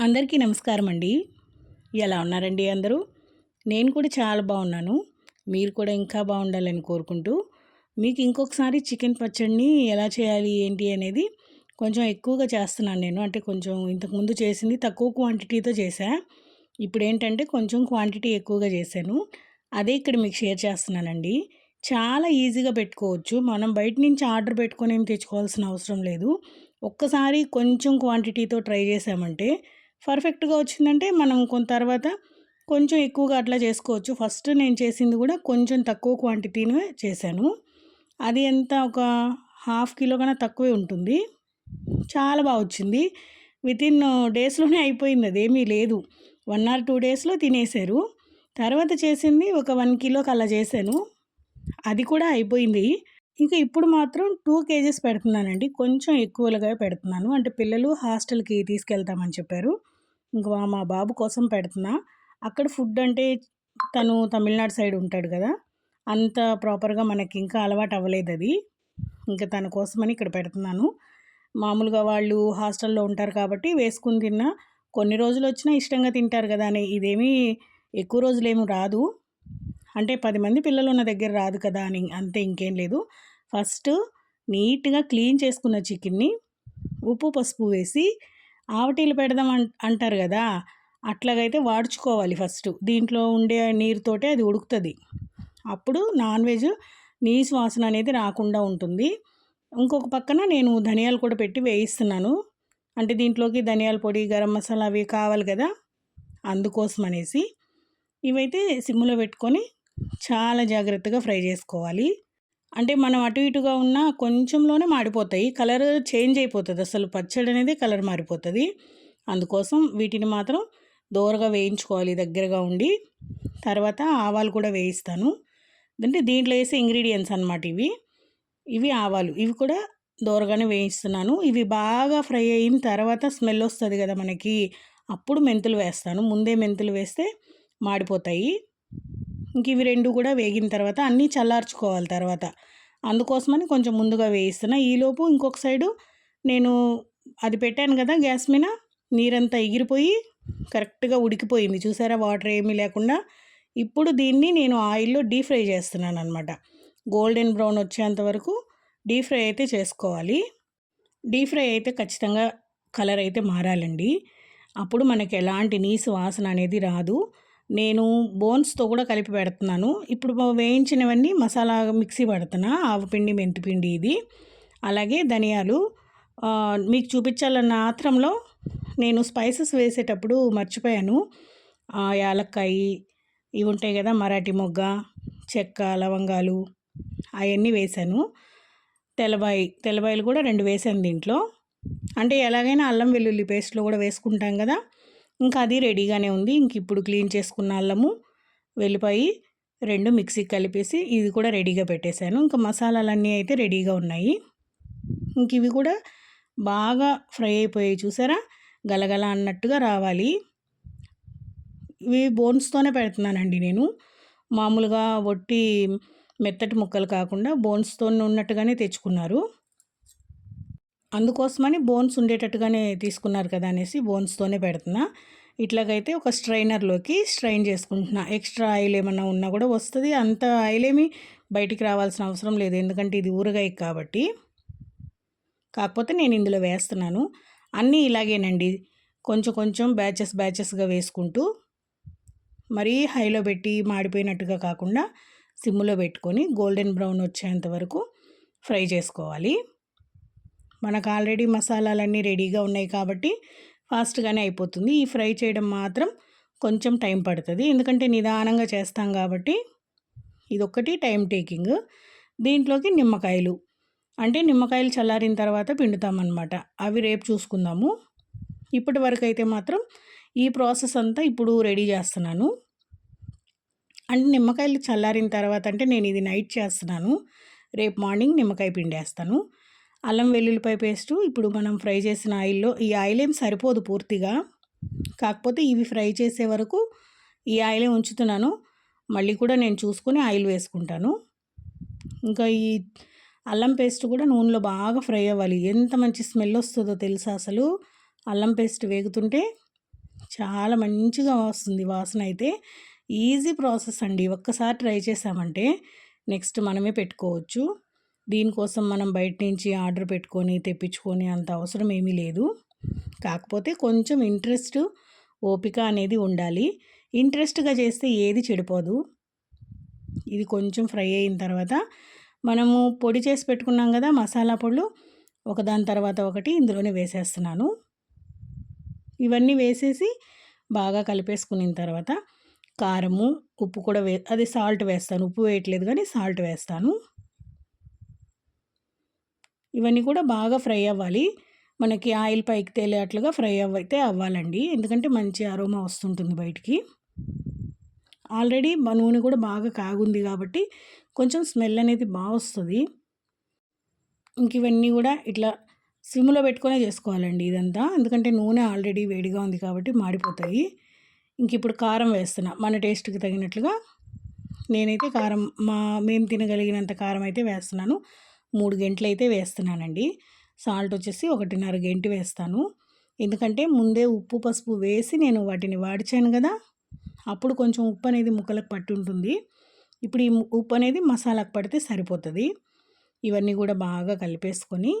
అందరికీ నమస్కారం అండి. ఎలా ఉన్నారండి అందరూ? నేను కూడా చాలా బాగున్నాను. మీరు కూడా ఇంకా బాగుండాలని కోరుకుంటూ మీకు ఇంకొకసారి చికెన్ పచ్చడిని ఎలా చేయాలి ఏంటి అనేది కొంచెం ఎక్కువగా చేస్తున్నాను నేను. అంటే కొంచెం ఇంతకుముందు చేసింది తక్కువ క్వాంటిటీతో చేశా. ఇప్పుడు ఏంటంటే కొంచెం క్వాంటిటీ ఎక్కువగా చేశాను. అదే ఇక్కడ మీకు షేర్ చేస్తున్నానండి. చాలా ఈజీగా పెట్టుకోవచ్చు. మనం బయట నుంచి ఆర్డర్ పెట్టుకొని ఏం తెచ్చుకోవాల్సిన అవసరం లేదు. ఒక్కసారి కొంచెం క్వాంటిటీతో ట్రై చేసామంటే పర్ఫెక్ట్గా వచ్చిందంటే మనం కొంత తర్వాత కొంచెం ఎక్కువగా అట్లా చేసుకోవచ్చు. ఫస్ట్ నేను చేసింది కూడా కొంచెం తక్కువ క్వాంటిటీనే చేశాను. అది ఎంత? ఒక హాఫ్ కిలో కన్నా తక్కువే ఉంటుంది. చాలా బాగా వచ్చింది. విత్ ఇన్ డేస్లోనే అయిపోయింది. అదేమీ లేదు. వన్ ఆర్ టూ డేస్లో తినేశారు తర్వాత చేసింది ఒక వన్ కిలోకి అలా చేశాను. అది కూడా అయిపోయింది. ఇంకా ఇప్పుడు మాత్రం టూ కేజెస్ పెడుతున్నానండి. కొంచెం ఎక్కువగా పెడుతున్నాను. అంటే పిల్లలు హాస్టల్కి తీసుకెళ్తామని చెప్పారు. ఇంకా మా బాబు కోసం పెడుతున్నా. అక్కడ ఫుడ్ అంటే తను తమిళనాడు సైడ్ ఉంటాడు కదా అంత ప్రాపర్గా మనకి ఇంకా అలవాటు అవ్వలేదు అది. ఇంకా తన కోసమని ఇక్కడ పెడుతున్నాను. మామూలుగా వాళ్ళు హాస్టల్లో ఉంటారు కాబట్టి వేసుకుని తిన్నా. కొన్ని రోజులు వచ్చినా ఇష్టంగా తింటారు కదా అని. ఇదేమీ ఎక్కువ రోజులు ఏమి రాదు. అంటే పది మంది పిల్లలు ఉన్న దగ్గర రాదు కదా అని అంతే ఇంకేం లేదు. ఫస్ట్ నీట్గా క్లీన్ చేసుకున్న చికెన్ని ఉప్పు పసుపు వేసి ఆవటీలు పెడదాం అంటారు కదా అట్లాగైతే వాడుచుకోవాలి ఫస్ట్. దీంట్లో ఉండే నీరుతోటే అది ఉడుకుతుంది. అప్పుడు నాన్ వెజ్ నీసు వాసన అనేది రాకుండా ఉంటుంది. ఇంకొక పక్కన నేను ధనియాలు కూడా పెట్టి వేయిస్తున్నాను. అంటే దీంట్లోకి ధనియాల పొడి గరం మసాలా అవి కావాలి కదా అందుకోసం అనేసి. ఇవైతే సిమ్లో పెట్టుకొని చాలా జాగ్రత్తగా ఫ్రై చేసుకోవాలి. అంటే మనం అటు ఇటుగా ఉన్న కొంచెంలోనే మాడిపోతాయి. కలర్ చేంజ్ అయిపోతుంది. అసలు పచ్చడి అనేది కలర్ మారిపోతుంది. అందుకోసం వీటిని మాత్రం దోరగా వేయించుకోవాలి. దగ్గరగా ఉండి తర్వాత ఆవాలు కూడా వేయిస్తాను. అంటే దీంట్లో వేసే ఇంగ్రీడియంట్స్ అనమాట ఇవి. ఇవి ఆవాలు. ఇవి కూడా దోరగానే వేయిస్తున్నాను. ఇవి బాగా ఫ్రై అయిన తర్వాత స్మెల్ వస్తుంది కదా మనకి. అప్పుడు మెంతులు వేస్తాను. ముందే మెంతులు వేస్తే మాడిపోతాయి. ఇంక ఇవి రెండు కూడా వేగిన తర్వాత అన్నీ చల్లార్చుకోవాలి తర్వాత. అందుకోసమని కొంచెం ముందుగా వేయిస్తున్నా. ఈలోపు ఇంకొక సైడు నేను అది పెట్టాను కదా గ్యాస్ మీద నీరంతా ఎగిరిపోయి కరెక్ట్గా ఉడికిపోయింది. చూసారా? వాటర్ ఏమీ లేకుండా. ఇప్పుడు దీన్ని నేను ఆయిల్లో డీప్ ఫ్రై చేస్తున్నాను అనమాట గోల్డెన్ బ్రౌన్ వచ్చేంత వరకు డీప్ ఫ్రై అయితే చేసుకోవాలి. డీప్ ఫ్రై అయితే ఖచ్చితంగా కలర్ అయితే మారాలండి. అప్పుడు మనకి ఎలాంటి నీసు వాసన అనేది రాదు. నేను బోన్స్తో కూడా కలిపి పెడుతున్నాను. ఇప్పుడు వేయించినవన్నీ మసాలా మిక్సీ పెడుతున్నా. ఆవపిండి మెంతిపిండి ఇది. అలాగే ధనియాలు. మీకు చూపించాలన్న ఆత్రంలో నేను స్పైసెస్ వేసేటప్పుడు మర్చిపోయాను. యాలక్కాయ. ఇవి ఉంటాయి కదా మరాఠీ మొగ్గ చెక్క లవంగాలు అవన్నీ వేశాను. తెల్లబాయి తెల్లబాయిలు కూడా రెండు వేసాను దీంట్లో. అంటే ఎలాగైనా అల్లం వెల్లుల్లి పేస్ట్లో కూడా వేసుకుంటాం కదా. ఇంకా అది రెడీగానే ఉంది. ఇంక ఇప్పుడు క్లీన్ చేసుకున్న అల్లము వెళ్ళిపోయి రెండు మిక్సీ కలిపేసి ఇది కూడా రెడీగా పెట్టేశాను. ఇంకా మసాలాలన్నీ అయితే రెడీగా ఉన్నాయి. ఇంక ఇవి కూడా బాగా ఫ్రై అయిపోయాయి చూసారా? గలగల అన్నట్టుగా రావాలి. ఇవి బోన్స్తోనే పెడుతున్నానండి నేను. మామూలుగా ఒట్టి మెత్తటి ముక్కలు కాకుండా బోన్స్తో ఉన్నట్టుగానే తెచ్చుకున్నారు. అందుకోసమని బోన్స్ ఉండేటట్టుగానే తీసుకున్నారు కదా అనేసి బోన్స్తోనే పెడుతున్నా. ఇట్లాగైతే ఒక స్ట్రైనర్లోకి స్ట్రైన్ చేసుకుంటున్నా. ఎక్స్ట్రా ఆయిల్ ఏమన్నా ఉన్నా కూడా వస్తుంది. అంత ఆయిల్ ఏమి బయటికి రావాల్సిన అవసరం లేదు. ఎందుకంటే ఇది ఊరగాయ కాబట్టి. కాకపోతే నేను ఇందులో వేస్తున్నాను. అన్నీ ఇలాగేనండి. కొంచెం కొంచెం బ్యాచెస్ బ్యాచెస్గా వేసుకుంటూ మరీ హైలో పెట్టి మాడిపోయినట్టుగా కాకుండా సిమ్లో పెట్టుకొని గోల్డెన్ బ్రౌన్ వచ్చేంత వరకు ఫ్రై చేసుకోవాలి. మనకు ఆల్రెడీ మసాలాలన్నీ రెడీగా ఉన్నాయి కాబట్టి ఫాస్ట్గానే అయిపోతుంది. ఈ ఫ్రై చేయడం మాత్రం కొంచెం టైం పడుతుంది. ఎందుకంటే నిదానంగా చేస్తాం కాబట్టి ఇదొక్కటి టైం టేకింగ్. దీంట్లోకి నిమ్మకాయలు. అంటే నిమ్మకాయలు చల్లారిన తర్వాత పిండుతామన్నమాట. అవి రేపు చూసుకుందాము. ఇప్పటి వరకు అయితే మాత్రం ఈ ప్రాసెస్ అంతా ఇప్పుడు రెడీ చేస్తున్నాను. అంటే నిమ్మకాయలు చల్లారిన తర్వాత అంటే నేను ఇది నైట్ చేస్తున్నాను. రేపు మార్నింగ్ నిమ్మకాయ పిండేస్తాను. అల్లం వెల్లుల్లిపాయ పేస్టు. ఇప్పుడు మనం ఫ్రై చేసిన ఆయిల్లో ఈ ఆయిల్ ఏం సరిపోదు పూర్తిగా. కాకపోతే ఇవి ఫ్రై చేసే వరకు ఈ ఆయిలే ఉంచుతున్నాను. మళ్ళీ కూడా నేను చూసుకొని ఆయిల్ వేసుకుంటాను. ఇంకా ఈ అల్లం పేస్ట్ కూడా నూనెలో బాగా ఫ్రై అవ్వాలి. ఎంత మంచి స్మెల్ వస్తుందో తెలుసా అసలు? అల్లం పేస్ట్ వేగుతుంటే చాలా మంచిగా వస్తుంది వాసన అయితే. ఈజీ ప్రాసెస్ అండి. ఒక్కసారి ట్రై చేసామంటే నెక్స్ట్ మనమే పెట్టుకోవచ్చు. దీనికోసం మనం బయట నుంచి ఆర్డర్ పెట్టుకొని తెప్పించుకొని అంత అవసరం ఏమీ లేదు. కాకపోతే కొంచెం ఇంట్రెస్ట్ ఓపిక అనేది ఉండాలి. ఇంట్రెస్ట్గా చేస్తే ఏది చెడిపోదు. ఇది కొంచెం ఫ్రై అయిన తర్వాత మనము పొడి చేసి పెట్టుకున్నాం కదా మసాలా పొడులు ఒకదాని తర్వాత ఒకటి ఇందులోనే వేసేస్తున్నాను. ఇవన్నీ వేసేసి బాగా కలిపేసుకున్న తర్వాత కారము ఉప్పు కూడా వే అది సాల్ట్ వేస్తాను. ఉప్పు వేయట్లేదు కానీ సాల్ట్ వేస్తాను. ఇవన్నీ కూడా బాగా ఫ్రై అవ్వాలి. మనకి ఆయిల్ పైకి తేలేట్లుగా ఫ్రై అయితే అవ్వాలండి. ఎందుకంటే మంచి అరోమా వస్తుంటుంది బయటికి. ఆల్రెడీ నూనె కూడా బాగా కాగుంది కాబట్టి కొంచెం స్మెల్ అనేది బాగా వస్తుంది. ఇంక ఇవన్నీ కూడా ఇట్లా సిమ్లో పెట్టుకునే చేసుకోవాలండి ఇదంతా. ఎందుకంటే నూనె ఆల్రెడీ వేడిగా ఉంది కాబట్టి మాడిపోతాయి. ఇంక ఇప్పుడు కారం వేస్తున్నా. మన టేస్ట్కి తగినట్లుగా నేనైతే కారం మా మేము తినగలిగినంత కారం అయితే వేస్తున్నాను. మూడు గంటలు అయితే వేస్తున్నానండి. సాల్ట్ వచ్చేసి ఒకటిన్నర గంటి వేస్తాను. ఎందుకంటే ముందే ఉప్పు పసుపు వేసి నేను వాటిని వాడిచాను కదా అప్పుడు కొంచెం ఉప్పు అనేది ముక్కలకు పట్టి ఉంటుంది ఇప్పుడు ఈ ఉప్పు అనేది మసాలాకు పడితే సరిపోతుంది. ఇవన్నీ కూడా బాగా కలిపేసుకొని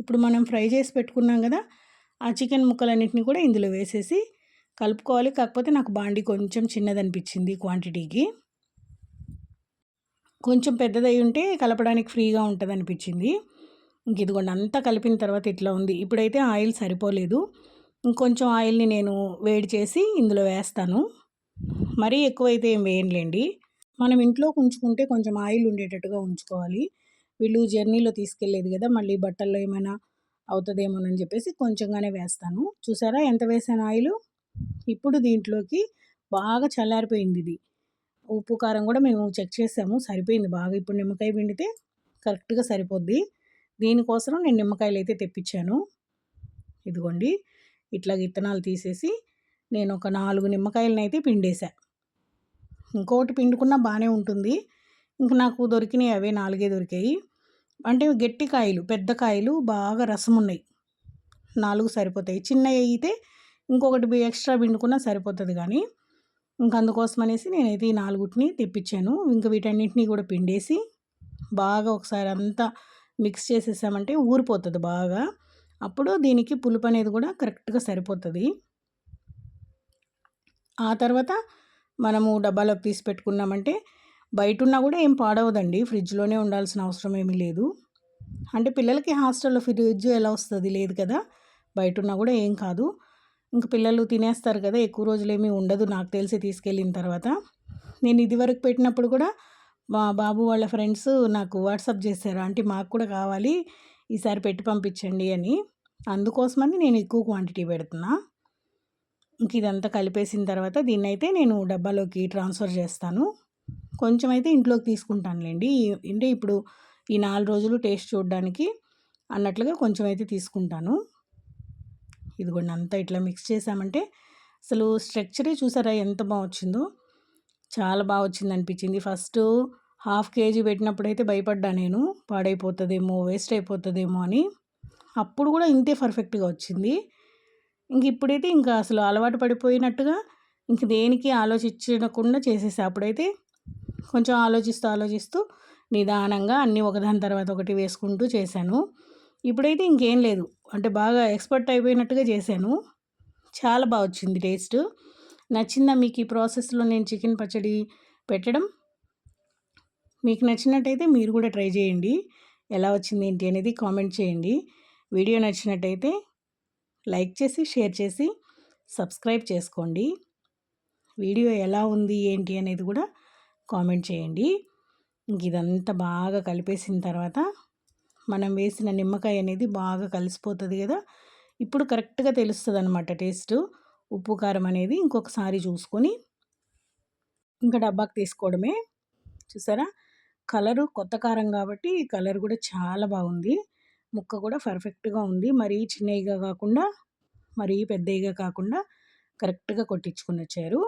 ఇప్పుడు మనం ఫ్రై చేసి పెట్టుకున్నాం కదా ఆ చికెన్ ముక్కలన్నింటినీ కూడా ఇందులో వేసేసి కలుపుకోవాలి. కాకపోతే నాకు బాండి కొంచెం చిన్నదనిపించింది క్వాంటిటీకి. కొంచెం పెద్దదై ఉంటే కలపడానికి ఫ్రీగా ఉంటుంది అనిపించింది ఇంక ఇదిగోండి అంతా కలిపిన తర్వాత ఇట్లా ఉంది. ఇప్పుడైతే ఆయిల్ సరిపోలేదు. ఇంకొంచెం ఆయిల్ని నేను వేడి చేసి ఇందులో వేస్తాను. మరీ ఎక్కువైతే ఏం వేయంలేండి మనం ఇంట్లో ఉంచుకుంటే కొంచెం ఆయిల్ ఉండేటట్టుగా ఉంచుకోవాలి. వీళ్ళు జర్నీలో తీసుకెళ్ళేది కదా మళ్ళీ బట్టల్లో ఏమైనా అవుతుందేమోనని చెప్పేసి కొంచెంగానే వేస్తాను. చూసారా ఎంత వేసాను ఆయిల్? ఇప్పుడు దీంట్లోకి బాగా చల్లారిపోయింది ఇది. ఉప్పు కారం కూడా మేము చెక్ చేసాము. సరిపోయింది బాగా. ఇప్పుడు నిమ్మకాయ పిండితే కరెక్ట్గా సరిపోద్ది. దీనికోసం నేను నిమ్మకాయలు అయితే తెప్పించాను. ఇదిగోండి. ఇట్లా విత్తనాలు తీసేసి నేను ఒక నాలుగు నిమ్మకాయలను అయితే పిండేసా ఇంకోటి పిండుకున్నా బాగానే ఉంటుంది. ఇంక నాకు దొరికినాయి అవే నాలుగే దొరికాయి. అంటే గట్టి కాయలు పెద్ద కాయలు బాగా రసం ఉన్నాయి నాలుగు సరిపోతాయి. చిన్నవి అయితే ఇంకొకటి ఎక్స్ట్రా పిండుకున్నా సరిపోతుంది కానీ ఇంక అందుకోసం అనేసి నేనైతే ఈ నాలుగుటిని తెప్పించాను. ఇంక వీటన్నింటినీ కూడా పిండేసి బాగా ఒకసారి అంతా మిక్స్ చేసేసామంటే ఊరిపోతుంది బాగా. అప్పుడు దీనికి పులుపు అనేది కూడా కరెక్ట్గా సరిపోతుంది. ఆ తర్వాత మనము డబ్బాలోకి తీసి పెట్టుకున్నామంటే బయట ఉన్నా కూడా ఏం పాడవదండి. ఫ్రిడ్జ్లోనే ఉండాల్సిన అవసరం ఏమీ లేదు. అంటే పిల్లలకి హాస్టల్లో ఫ్రిడ్జ్ ఎలా వస్తుంది? లేదు కదా. బయట ఉన్నా కూడా ఏం కాదు. ఇంక పిల్లలు తినేస్తారు కదా ఎక్కువ రోజులు ఏమీ ఉండదు నాకు తెలిసి తీసుకెళ్ళిన తర్వాత. నేను ఇదివరకు పెట్టినప్పుడు కూడా మా బాబు వాళ్ళ ఫ్రెండ్స్ నాకు వాట్సాప్ చేశారు అంటే మాకు కూడా కావాలి ఈసారి పెట్టి పంపించండి అని. అందుకోసమని నేను ఎక్కువ క్వాంటిటీ పెడుతున్నా. ఇంక ఇదంతా కలిపేసిన తర్వాత దీన్ని అయితే నేను డబ్బాలోకి ట్రాన్స్ఫర్ చేస్తాను. కొంచెం అయితే ఇంట్లోకి తీసుకుంటానులేండి. అంటే ఇప్పుడు ఈ నాలుగు రోజులు టేస్ట్ చూడడానికి అన్నట్లుగా కొంచెం అయితే తీసుకుంటాను. ఇదిగోండి అంతా ఇట్లా మిక్స్ చేసామంటే అసలు స్ట్రక్చరే చూసారా ఎంత బాగా వచ్చిందో చాలా బాగా వచ్చింది అనిపించింది ఫస్ట్ హాఫ్ కేజీ పెట్టినప్పుడు అయితే భయపడ్డా నేను. పాడైపోతుందేమో వేస్ట్ అయిపోతుందేమో అని. అప్పుడు కూడా ఇంతే పర్ఫెక్ట్గా వచ్చింది. ఇంక ఇప్పుడైతే ఇంకా అసలు అలవాటు పడిపోయినట్టుగా ఇంక దేనికి ఆలోచించకుండా చేసేసా. అప్పుడైతే కొంచెం ఆలోచిస్తూ ఆలోచిస్తూ నిదానంగా అన్నీ ఒకదాని తర్వాత ఒకటి వేసుకుంటూ చేశాను. ఇప్పుడైతే ఇంకేం లేదు. అంటే బాగా ఎక్స్పర్ట్ అయిపోయినట్టుగా చేశాను. చాలా బాగా వచ్చింది టేస్ట్. నచ్చిందా మీకు ఈ ప్రాసెస్లో నేను చికెన్ పచ్చడి పెట్టడం? మీకు నచ్చినట్టయితే మీరు కూడా ట్రై చేయండి. ఎలా వచ్చింది ఏంటి అనేది కామెంట్ చేయండి. వీడియో నచ్చినట్టయితే లైక్ చేసి షేర్ చేసి సబ్స్క్రైబ్ చేసుకోండి. వీడియో ఎలా ఉంది ఏంటి అనేది కూడా కామెంట్ చేయండి. ఇంక ఇదంతా బాగా కలిపేసిన తర్వాత మనం వేసిన నిమ్మకాయ అనేది బాగా కలిసిపోతుంది కదా. ఇప్పుడు కరెక్ట్గా తెలుస్తుంది అనమాట టేస్ట్. ఉప్పు కారం అనేది ఇంకొకసారి చూసుకొని ఇంకా డబ్బాకి తీసుకోవడమే. చూసారా? కలరు కొత్త కారం కాబట్టి కలర్ కూడా చాలా బాగుంది. ముక్క కూడా పర్ఫెక్ట్గా ఉంది. మరీ చిన్నవిగా కాకుండా మరీ పెద్దవిగా కాకుండా కరెక్ట్గా కొట్టించుకుని వచ్చారు.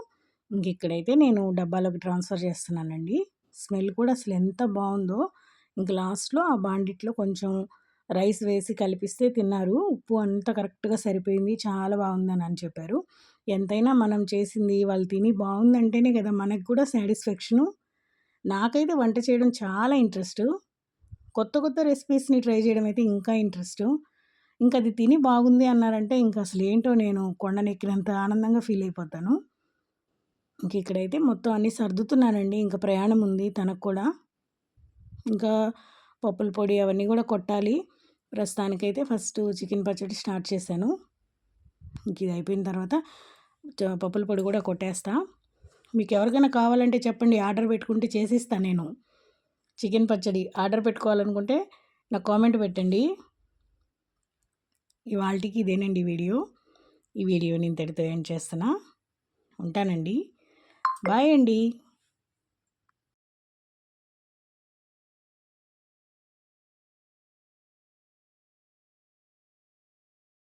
ఇంక ఇక్కడైతే నేను డబ్బాలోకి ట్రాన్స్ఫర్ చేస్తున్నానండి. స్మెల్ కూడా అసలు ఎంత బాగుందో. ఇంక లాస్ట్లో ఆ బాండిట్లో కొంచెం రైస్ వేసి కలిపిస్తే తిన్నారు. ఉప్పు అంతా కరెక్ట్గా సరిపోయింది. చాలా బాగుందని అని చెప్పారు. ఎంతైనా మనం చేసింది వాళ్ళు తిని బాగుందంటేనే కదా మనకు కూడా సాటిస్ఫాక్షను. నాకైతే వంట చేయడం చాలా ఇంట్రెస్ట్. కొత్త కొత్త రెసిపీస్ని ట్రై చేయడం అయితే ఇంకా ఇంట్రెస్ట్. ఇంకా అది తిని బాగుంది అన్నారంటే ఇంకా అసలు ఏంటో నేను కొండనెక్కినంత ఆనందంగా ఫీల్ అయిపోతాను. ఇంక ఇక్కడైతే మొత్తం అన్నీ సర్దుతున్నానండి. ఇంకా ప్రయాణం ఉంది తనకు కూడా. ఇంకా పప్పుల పొడి అవన్నీ కూడా కొట్టాలి. ప్రస్తుతానికైతే ఫస్ట్ చికెన్ పచ్చడి స్టార్ట్ చేశాను. ఇంక ఇది అయిపోయిన తర్వాత పప్పుల పొడి కూడా కొట్టేస్తా. మీకు ఎవరికైనా కావాలంటే చెప్పండి ఆర్డర్ పెట్టుకుంటే చేసిస్తాను నేను. చికెన్ పచ్చడి ఆర్డర్ పెట్టుకోవాలనుకుంటే నాకు కామెంట్ పెట్టండి. ఇవాళకి ఇదేనండి వీడియో. ఈ వీడియో నేను ఇంతటితో ఏం చేస్తున్నా. ఉంటానండి. బాయ్ అండి.